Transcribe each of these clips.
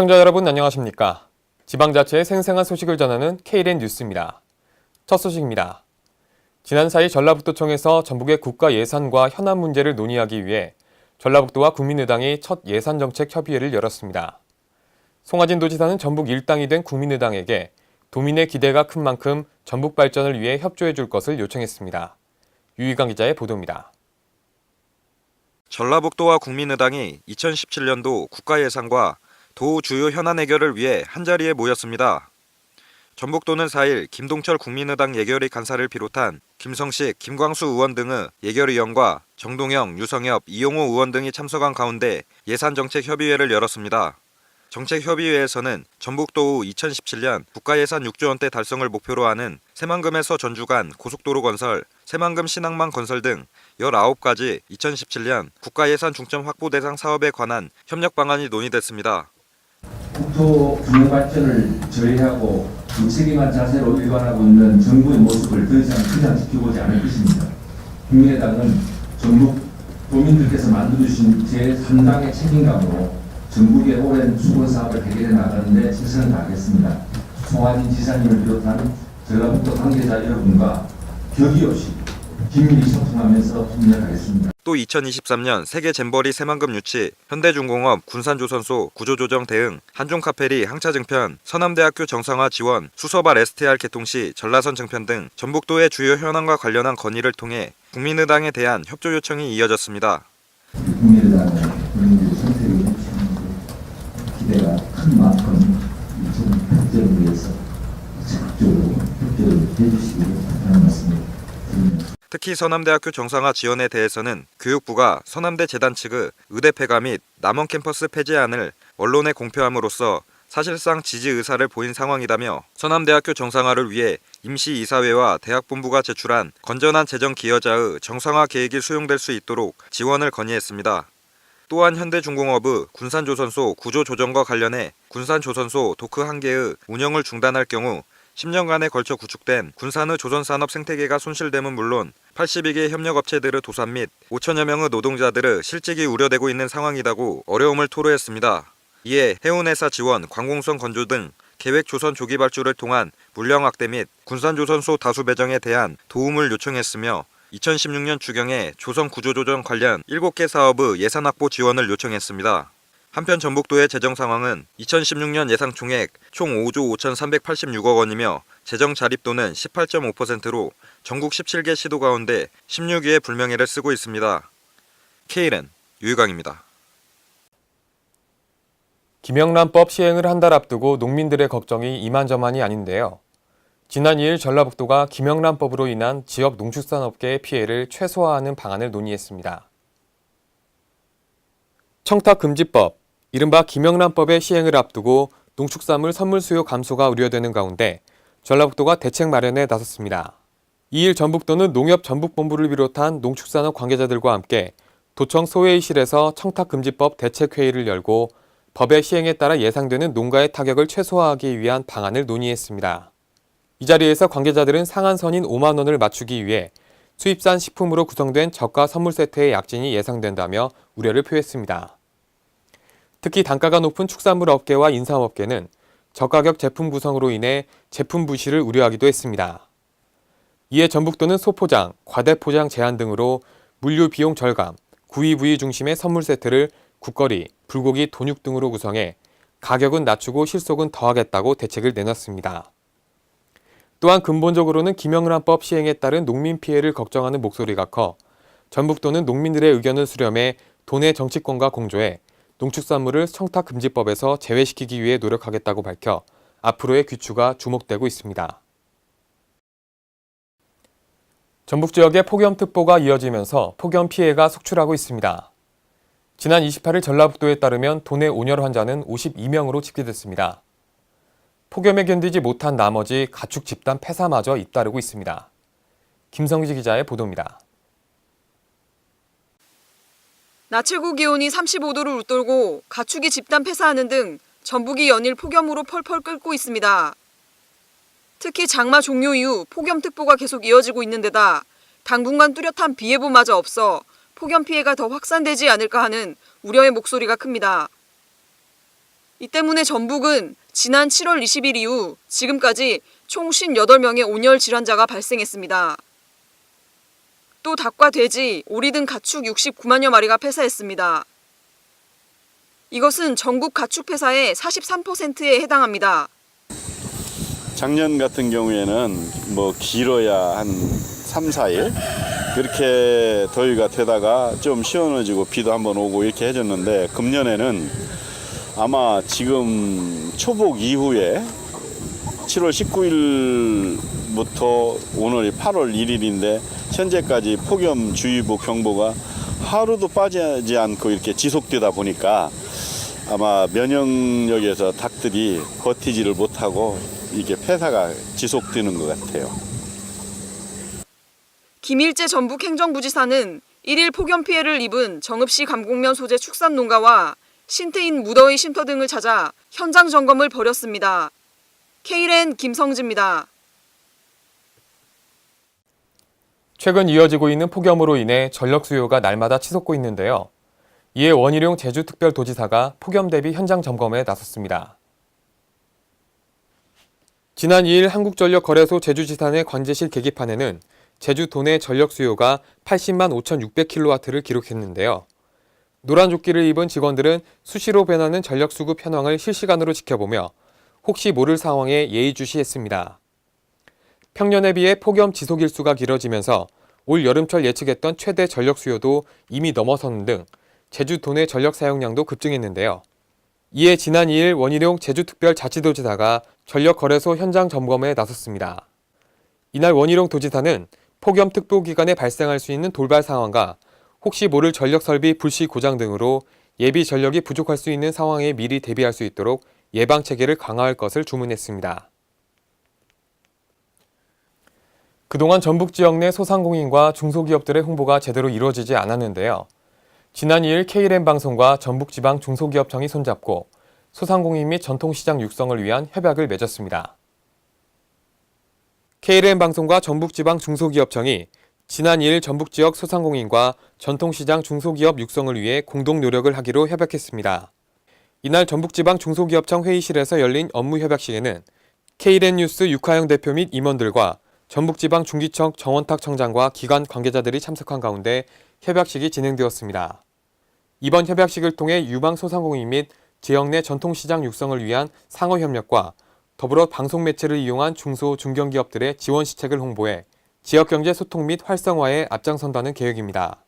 시청자 여러분 안녕하십니까? 지방자치의 생생한 소식을 전하는 K랜 뉴스입니다. 첫 소식입니다. 지난 4일 전라북도청에서 전북의 국가 예산과 현안 문제를 논의하기 위해 전라북도와 국민의당이 첫 예산정책 협의회를 열었습니다. 송하진 도지사는 전북 일당이 된 국민의당에게 도민의 기대가 큰 만큼 전북 발전을 위해 협조해 줄 것을 요청했습니다. 유희강 기자의 보도입니다. 전라북도와 국민의당이 2017년도 국가 예산과 도 주요 현안 해결을 위해 한자리에 모였습니다. 전북도는 4일 김동철 국민의당 예결위 간사를 비롯한 김성식, 김광수 의원 등의 예결위원과 정동영, 유성엽, 이용호 의원 등이 참석한 가운데 예산정책협의회를 열었습니다. 정책협의회에서는 전북도 후 2017년 국가예산 6조 원대 달성을 목표로 하는 새만금에서 전주 간 고속도로 건설, 새만금 신항만 건설 등 19가지 2017년 국가예산 중점 확보 대상 사업에 관한 협력 방안이 논의됐습니다. 국토 균형 발전을 저해하고 무책임한 자세로 일관하고 있는 정부의 모습을 더 이상 그냥 지켜보지 않을 것입니다. 국민의당은 전북 도민들께서 만들어주신 제3당의 책임감으로 전북의 오랜 수건 사업을 해결해 나가는데 최선을 다하겠습니다. 송하진 지사님을 비롯한 전라북도 관계자 여러분과 격의 없이 소통하면서. 또 2023년 세계 잼버리 새만금 유치, 현대중공업 군산조선소 구조조정 대응, 한종카페리 항차 증편, 서남대학교 정상화 지원, 수서발 STR 개통 시 전라선 증편 등 전북도의 주요 현안과 관련한 건의를 통해 국민의당에 대한 협조 요청이 이어졌습니다. 국민의당의 국민들의 선택을 해주시는 기대가 큰 만큼 이전 발전을 위해서 적극적으로 협조를 해주시기를 바라는 말씀을 드립니다. 특히 서남대학교 정상화 지원에 대해서는 교육부가 서남대 재단 측의 의대 폐가 및 남원 캠퍼스 폐지안을 언론에 공표함으로써 사실상 지지 의사를 보인 상황이다며 서남대학교 정상화를 위해 임시이사회와 대학본부가 제출한 건전한 재정 기여자의 정상화 계획이 수용될 수 있도록 지원을 건의했습니다. 또한 현대중공업의 군산조선소 구조 조정과 관련해 군산조선소 도크 한 개의 운영을 중단할 경우 10년간에 걸쳐 구축된 군산의 조선산업 생태계가 손실됨은 물론 82개 협력업체들의 도산 및 5천여 명의 노동자들의 실직이 우려되고 있는 상황이라고 어려움을 토로했습니다. 이에 해운회사 지원, 관공선 건조 등 계획 조선 조기 발주를 통한 물량 확대 및 군산조선소 다수 배정에 대한 도움을 요청했으며 2016년 추경에 조선 구조조정 관련 7개 사업의 예산 확보 지원을 요청했습니다. 한편 전북도의 재정 상황은 2016년 예상 총액 총 5조 5,386억 원이며 재정 자립도는 18.5%로 전국 17개 시도 가운데 16위의 불명예를 쓰고 있습니다. K는 유희광입니다. 김영란법 시행을 한 달 앞두고 농민들의 걱정이 이만저만이 아닌데요. 지난 2일 전라북도가 김영란법으로 인한 지역 농축산업계의 피해를 최소화하는 방안을 논의했습니다. 청탁금지법, 이른바 김영란법의 시행을 앞두고 농축산물 선물 수요 감소가 우려되는 가운데 전라북도가 대책 마련에 나섰습니다. 2일 전북도는 농협 전북본부를 비롯한 농축산업 관계자들과 함께 도청 소회의실에서 청탁금지법 대책회의를 열고 법의 시행에 따라 예상되는 농가의 타격을 최소화하기 위한 방안을 논의했습니다. 이 자리에서 관계자들은 상한선인 5만 원을 맞추기 위해 수입산 식품으로 구성된 저가 선물 세트의 약진이 예상된다며 우려를 표했습니다. 특히 단가가 높은 축산물 업계와 인삼업계는 저가격 제품 구성으로 인해 제품 부실을 우려하기도 했습니다. 이에 전북도는 소포장, 과대포장 제한 등으로 물류 비용 절감, 구이 부위 중심의 선물 세트를 국거리, 불고기, 돈육 등으로 구성해 가격은 낮추고 실속은 더하겠다고 대책을 내놨습니다. 또한 근본적으로는 김영란법 시행에 따른 농민 피해를 걱정하는 목소리가 커 전북도는 농민들의 의견을 수렴해 도내 정치권과 공조해 농축산물을 청탁금지법에서 제외시키기 위해 노력하겠다고 밝혀 앞으로의 귀추가 주목되고 있습니다. 전북 지역에 폭염특보가 이어지면서 폭염 피해가 속출하고 있습니다. 지난 28일 전라북도에 따르면 도내 온열 환자는 52명으로 집계됐습니다. 폭염에 견디지 못한 나머지 가축 집단 폐사마저 잇따르고 있습니다. 김성지 기자의 보도입니다. 낮 최고 기온이 35도를 웃돌고 가축이 집단 폐사하는 등 전북이 연일 폭염으로 펄펄 끓고 있습니다. 특히 장마 종료 이후 폭염특보가 계속 이어지고 있는 데다 당분간 뚜렷한 비 예보마저 없어 폭염 피해가 더 확산되지 않을까 하는 우려의 목소리가 큽니다. 이 때문에 전북은 지난 7월 20일 이후 지금까지 총 58명의 온열 질환자가 발생했습니다. 또 닭과 돼지, 오리 등 가축 69만여 마리가 폐사했습니다. 이것은 전국 가축 폐사의 43%에 해당합니다. 작년 같은 경우에는 뭐 길어야 한 3, 4일 그렇게 더위가 되다가 좀 시원해지고 비도 한번 오고 이렇게 해줬는데 금년에는 아마 지금 초복 이후에 7월 19일부터 오늘이 8월 1일인데 현재까지 폭염주의보 경보가 하루도 빠지지 않고 이렇게 지속되다 보니까 아마 면역력에서 닭들이 버티지를 못하고 이게 폐사가 지속되는 것 같아요. 김일재 전북 행정부지사는 1일 폭염 피해를 입은 정읍시 감곡면 소재 축산 농가와 신트인 무더위 쉼터 등을 찾아 현장 점검을 벌였습니다. K랜 김성지입니다. 최근 이어지고 있는 폭염으로 인해 전력 수요가 날마다 치솟고 있는데요. 이에 원희룡 제주특별도지사가 폭염 대비 현장 점검에 나섰습니다. 지난 2일 한국전력 거래소 제주지산의 관제실 계기판에는 제주 도내 전력 수요가 80만 5,600kW를 기록했는데요. 노란 조끼를 입은 직원들은 수시로 변하는 전력 수급 현황을 실시간으로 지켜보며 혹시 모를 상황에 예의주시했습니다. 평년에 비해 폭염 지속 일수가 길어지면서 올 여름철 예측했던 최대 전력 수요도 이미 넘어서는 등 제주 도 내 전력 사용량도 급증했는데요. 이에 지난 2일 원희룡 제주특별자치도지사가 전력거래소 현장 점검에 나섰습니다. 이날 원희룡 도지사는 폭염 특보 기간에 발생할 수 있는 돌발 상황과 혹시 모를 전력 설비 불시 고장 등으로 예비 전력이 부족할 수 있는 상황에 미리 대비할 수 있도록 예방 체계를 강화할 것을 주문했습니다. 그동안 전북 지역 내 소상공인과 중소기업들의 홍보가 제대로 이루어지지 않았는데요. 지난 2일 K랜 방송과 전북지방 중소기업청이 손잡고 소상공인 및 전통시장 육성을 위한 협약을 맺었습니다. K랜 방송과 전북지방 중소기업청이 지난 2일 전북 지역 소상공인과 전통시장 중소기업 육성을 위해 공동 노력을 하기로 협약했습니다. 이날 전북지방 중소기업청 회의실에서 열린 업무 협약식에는 K랜 뉴스 육하영 대표 및 임원들과 전북지방 중기청 정원탁 청장과 기관 관계자들이 참석한 가운데 협약식이 진행되었습니다. 이번 협약식을 통해 유망 소상공인 및 지역 내 전통시장 육성을 위한 상호 협력과 더불어 방송 매체를 이용한 중소 중견기업들의 지원 시책을 홍보해 지역경제 소통 및 활성화에 앞장선다는 계획입니다.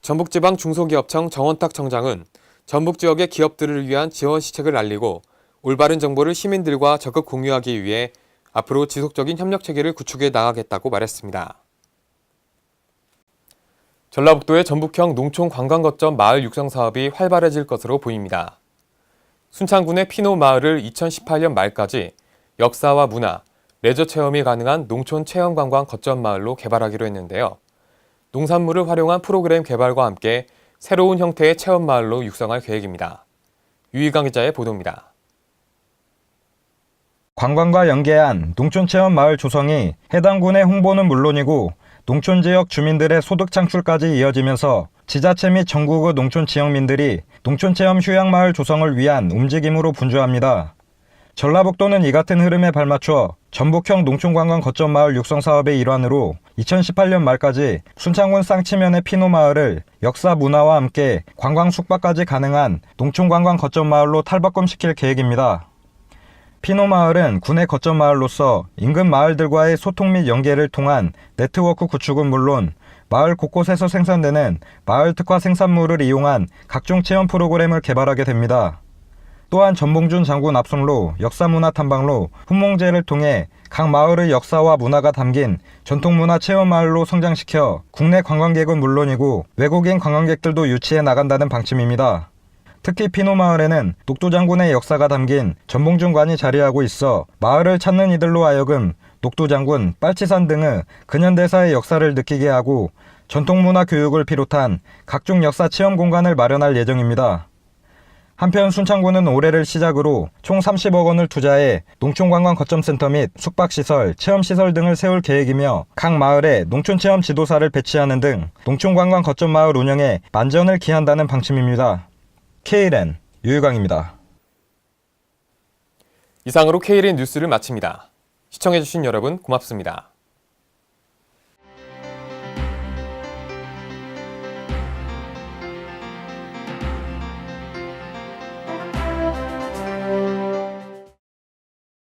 전북지방 중소기업청 정원탁 청장은 전북 지역의 기업들을 위한 지원 시책을 알리고 올바른 정보를 시민들과 적극 공유하기 위해 앞으로 지속적인 협력 체계를 구축해 나가겠다고 말했습니다. 전라북도의 전북형 농촌 관광거점 마을 육성 사업이 활발해질 것으로 보입니다. 순창군의 피노 마을을 2018년 말까지 역사와 문화, 레저 체험이 가능한 농촌 체험 관광 거점 마을로 개발하기로 했는데요. 농산물을 활용한 프로그램 개발과 함께 새로운 형태의 체험 마을로 육성할 계획입니다. 유희강 기자의 보도입니다. 관광과 연계한 농촌체험 마을 조성이 해당 군의 홍보는 물론이고 농촌 지역 주민들의 소득 창출까지 이어지면서 지자체 및 전국의 농촌 지역민들이 농촌체험 휴양마을 조성을 위한 움직임으로 분주합니다. 전라북도는 이 같은 흐름에 발맞춰 전북형 농촌관광 거점 마을 육성 사업의 일환으로 2018년 말까지 순창군 쌍치면의 피노 마을을 역사 문화와 함께 관광 숙박까지 가능한 농촌관광 거점 마을로 탈바꿈시킬 계획입니다. 피노 마을은 군의 거점 마을로서 인근 마을들과의 소통 및 연계를 통한 네트워크 구축은 물론 마을 곳곳에서 생산되는 마을 특화 생산물을 이용한 각종 체험 프로그램을 개발하게 됩니다. 또한 전봉준 장군 압송로, 역사문화 탐방로, 훈몽제를 통해 각 마을의 역사와 문화가 담긴 전통문화 체험 마을로 성장시켜 국내 관광객은 물론이고 외국인 관광객들도 유치해 나간다는 방침입니다. 특히 피노 마을에는 녹두 장군의 역사가 담긴 전봉준관이 자리하고 있어 마을을 찾는 이들로 하여금 녹두 장군, 빨치산 등의 근현대사의 역사를 느끼게 하고 전통문화 교육을 비롯한 각종 역사 체험 공간을 마련할 예정입니다. 한편 순창군은 올해를 시작으로 총 30억 원을 투자해 농촌관광 거점센터 및 숙박시설, 체험시설 등을 세울 계획이며 각 마을에 농촌체험 지도사를 배치하는 등 농촌관광 거점 마을 운영에 만전을 기한다는 방침입니다. KNN 유유강입니다. 이상으로 KNN 뉴스를 마칩니다. 시청해주신 여러분 고맙습니다.